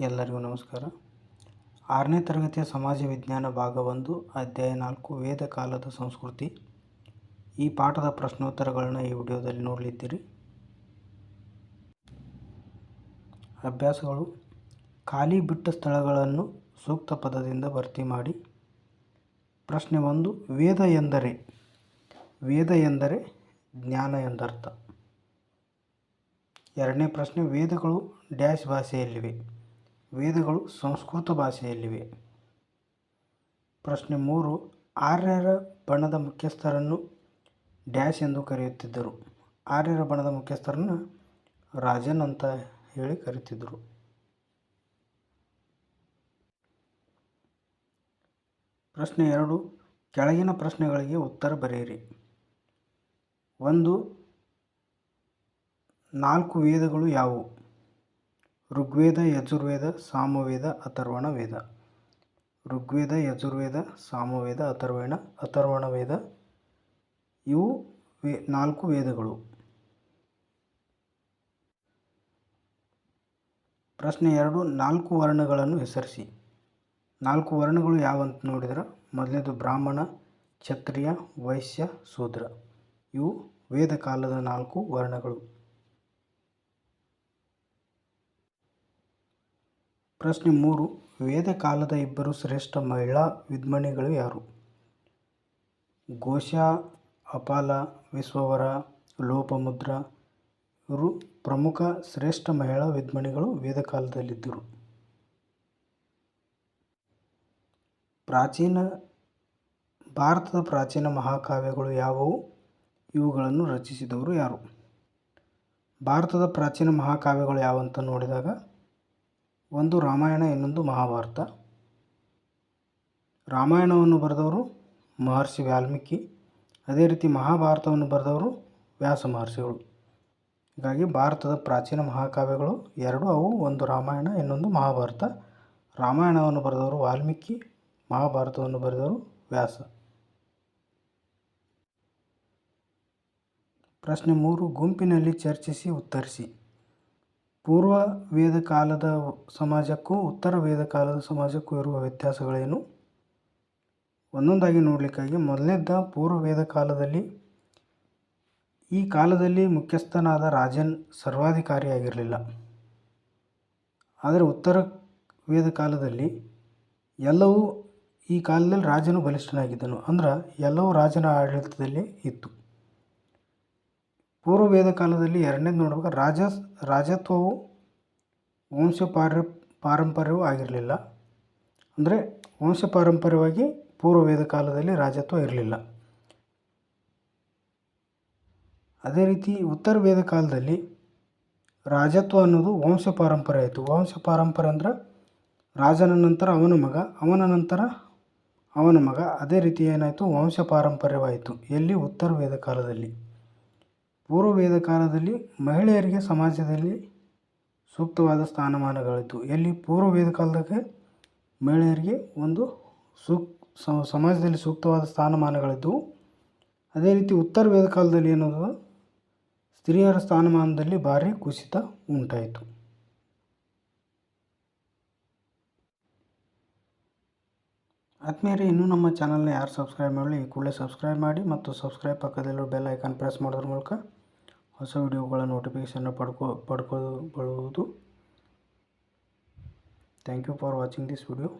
ಎಲ್ಲರಿಗೂ ನಮಸ್ಕಾರ. ಆರನೇ ತರಗತಿಯ ಸಮಾಜ ವಿಜ್ಞಾನ ಭಾಗ ಒಂದು ಅಧ್ಯಾಯ ನಾಲ್ಕು, ವೇದ ಕಾಲದ ಸಂಸ್ಕೃತಿ. ಈ ಪಾಠದ ಪ್ರಶ್ನೋತ್ತರಗಳನ್ನು ಈ ವಿಡಿಯೋದಲ್ಲಿ ನೋಡಲಿದ್ದೀರಿ. ಅಭ್ಯಾಸಗಳು. ಖಾಲಿ ಬಿಟ್ಟ ಸ್ಥಳಗಳನ್ನು ಸೂಕ್ತ ಪದದಿಂದ ಭರ್ತಿ ಮಾಡಿ. ಪ್ರಶ್ನೆ ಒಂದು, ವೇದ ಎಂದರೆ? ವೇದ ಎಂದರೆ ಜ್ಞಾನ ಎಂದರ್ಥ. ಎರಡನೇ ಪ್ರಶ್ನೆ, ವೇದಗಳು ಡ್ಯಾಶ್ ಭಾಷೆಯಲ್ಲಿವೆ. ವೇದಗಳು ಸಂಸ್ಕೃತ ಭಾಷೆಯಲ್ಲಿವೆ. ಪ್ರಶ್ನೆ ಮೂರು, ಆರ್ಯರ ಬಣದ ಮುಖ್ಯಸ್ಥರನ್ನು ಡ್ಯಾಶ್ ಎಂದು ಕರೆಯುತ್ತಿದ್ದರು. ಆರ್ಯರ ಬಣದ ಮುಖ್ಯಸ್ಥರನ್ನು ರಾಜನ್ ಅಂತ ಹೇಳಿ ಕರೀತಿದ್ದರು ಪ್ರಶ್ನೆ ಎರಡು, ಕೆಳಗಿನ ಪ್ರಶ್ನೆಗಳಿಗೆ ಉತ್ತರ ಬರೆಯಿರಿ. ಒಂದು, ನಾಲ್ಕು ವೇದಗಳು ಯಾವುವು? ಋಗ್ವೇದ, ಯಜುರ್ವೇದ, ಸಾಮವೇದ, ಅಥರ್ವಣ ವೇದ. ಋಗ್ವೇದ, ಯಜುರ್ವೇದ, ಸಾಮವೇದ, ಅಥರ್ವಣ ಅಥರ್ವಣ ವೇದ. ಇವು ವೇ, ನಾಲ್ಕು ವೇದಗಳು. ಪ್ರಶ್ನೆ ಎರಡು, ನಾಲ್ಕು ವರ್ಣಗಳನ್ನು ಹೆಸರಿಸಿ. ನಾಲ್ಕು ವರ್ಣಗಳು ಯಾವಂತ ನೋಡಿದ್ರೆ? ಮೊದಲನೇದು ಬ್ರಾಹ್ಮಣ, ಕ್ಷತ್ರಿಯ, ವೈಶ್ಯ, ಶೂದ್ರ. ಇವು ವೇದ ಕಾಲದ ನಾಲ್ಕು ವರ್ಣಗಳು. ಪ್ರಶ್ನೆ ಮೂರು ವೇದ ಕಾಲದ ಇಬ್ಬರು ಶ್ರೇಷ್ಠ ಮಹಿಳಾ ವಿದ್ಮಣಿಗಳು ಯಾರು? ಘೋಷ, ಅಪಾಲ, ವಿಶ್ವವರ, ಲೋಪಮುದ್ರ ಇವರು ಪ್ರಮುಖ ಶ್ರೇಷ್ಠ ಮಹಿಳಾ ವಿದ್ಮಣಿಗಳು ವೇದ ಕಾಲದಲ್ಲಿದ್ದರು ಪ್ರಾಚೀನ, ಭಾರತದ ಪ್ರಾಚೀನ ಮಹಾಕಾವ್ಯಗಳು ಯಾವುವು? ಇವುಗಳನ್ನು ರಚಿಸಿದವರು ಯಾರು? ಭಾರತದ ಪ್ರಾಚೀನ ಮಹಾಕಾವ್ಯಗಳು ಯಾವಂತ ನೋಡಿದಾಗ? ಒಂದು ರಾಮಾಯಣ, ಇನ್ನೊಂದು ಮಹಾಭಾರತ. ರಾಮಾಯಣವನ್ನು ಬರೆದವರು ಮಹರ್ಷಿ ವಾಲ್ಮೀಕಿ, ಅದೇ ರೀತಿ ಮಹಾಭಾರತವನ್ನು ಬರೆದವರು ವ್ಯಾಸ ಮಹರ್ಷಿಗಳು. ಹೀಗಾಗಿ ಭಾರತದ ಪ್ರಾಚೀನ ಮಹಾಕಾವ್ಯಗಳು ಎರಡು, ಅವು ಒಂದು ರಾಮಾಯಣ, ಇನ್ನೊಂದು ಮಹಾಭಾರತ. ರಾಮಾಯಣವನ್ನು ಬರೆದವರು ವಾಲ್ಮೀಕಿ, ಮಹಾಭಾರತವನ್ನು ಬರೆದವರು ವ್ಯಾಸ. ಪ್ರಶ್ನೆ ಮೂರು, ಗುಂಪಿನಲ್ಲಿ ಚರ್ಚಿಸಿ ಉತ್ತರಿಸಿ. ಪೂರ್ವ ವೇದ ಕಾಲದ ಸಮಾಜಕ್ಕೂ ಉತ್ತರ ವೇದ ಕಾಲದ ಸಮಾಜಕ್ಕೂ ಇರುವ ವ್ಯತ್ಯಾಸಗಳೇನು? ಒಂದೊಂದಾಗಿ ನೋಡಲಿಕ್ಕಾಗಿ ಮೊದಲನೇದ ಪೂರ್ವ ವೇದ ಕಾಲದಲ್ಲಿ ಈ ಕಾಲದಲ್ಲಿ ಮುಖ್ಯಸ್ಥನಾದ ರಾಜನ್ ಸರ್ವಾಧಿಕಾರಿಯಾಗಿರಲಿಲ್ಲ. ಆದರೆ ಉತ್ತರ ವೇದ ಕಾಲದಲ್ಲಿ ಎಲ್ಲವೂ ಈ ಕಾಲದಲ್ಲಿ ರಾಜನು ಬಲಿಷ್ಠನಾಗಿದ್ದನು. ಅಂದ್ರೆ ಎಲ್ಲವೂ ರಾಜನ ಆಡಳಿತದಲ್ಲಿ ಇತ್ತು. ಪೂರ್ವ ವೇದ ಕಾಲದಲ್ಲಿ ಎರಡನೇದು ನೋಡುವಾಗ ರಾಜ, ರಾಜತ್ವವು ವಂಶ ಪಾರ ಪಾರಂಪರ್ಯವೂ ಆಗಿರಲಿಲ್ಲ. ಅಂದರೆ ವಂಶ ಪಾರಂಪರ್ಯವಾಗಿ ಪೂರ್ವ ವೇದ ಕಾಲದಲ್ಲಿ ರಾಜತ್ವ ಇರಲಿಲ್ಲ. ಅದೇ ರೀತಿ ಉತ್ತರ ವೇದ ಕಾಲದಲ್ಲಿ ರಾಜತ್ವ ಅನ್ನೋದು ವಂಶ ಪಾರಂಪರ್ಯ ಆಯಿತು ವಂಶ ಪಾರಂಪರ್ಯ ಅಂದರೆ ರಾಜನ ನಂತರ ಅವನ ಮಗ, ಅವನ ನಂತರ ಅವನ ಮಗ. ಅದೇ ರೀತಿ ಏನಾಯಿತು? ವಂಶ ಪಾರಂಪರ್ಯವಾಯಿತು ಎಲ್ಲಿ? ಉತ್ತರ ವೇದ ಕಾಲದಲ್ಲಿ. ಪೂರ್ವ ವೇದ ಕಾಲದಲ್ಲಿ ಮಹಿಳೆಯರಿಗೆ ಸಮಾಜದಲ್ಲಿ ಸೂಕ್ತವಾದ ಸ್ಥಾನಮಾನಗಳಿತ್ತು. ಎಲ್ಲಿ? ಪೂರ್ವ ವೇದ ಕಾಲದಾಗ ಮಹಿಳೆಯರಿಗೆ ಒಂದು ಸೂಕ್ ಸಮಾಜದಲ್ಲಿ ಸೂಕ್ತವಾದ ಸ್ಥಾನಮಾನಗಳಿದ್ದವು. ಅದೇ ರೀತಿ ಉತ್ತರ ವೇದ ಕಾಲದಲ್ಲಿ ಏನದು ಸ್ತ್ರೀಯರ ಸ್ಥಾನಮಾನದಲ್ಲಿ ಭಾರಿ ಕುಸಿತ ಉಂಟಾಯಿತು. ಆದ್ಮೇಲೆ ಇನ್ನೂ ನಮ್ಮ ಚಾನಲ್ನ ಯಾರು ಸಬ್ಸ್ಕ್ರೈಬ್ ಮಾಡಲಿ, ಈ ಕೂಡಲೇ ಸಬ್ಸ್ಕ್ರೈಬ್ ಮಾಡಿ ಮತ್ತು ಸಬ್ಸ್ಕ್ರೈಬ್ ಪಕ್ಕದಲ್ಲಿರೋ ಬೆಲ್ ಐಕಾನ್ ಪ್ರೆಸ್ ಮಾಡೋದ್ರ ಮೂಲಕ ಹೊಸ ವಿಡಿಯೋಗಳ ನೋಟಿಫಿಕೇಷನ್ನ ಪಡ್ಕೋ ಪಡ್ಕೊಳ್ಳುವುದು thank you for watching this video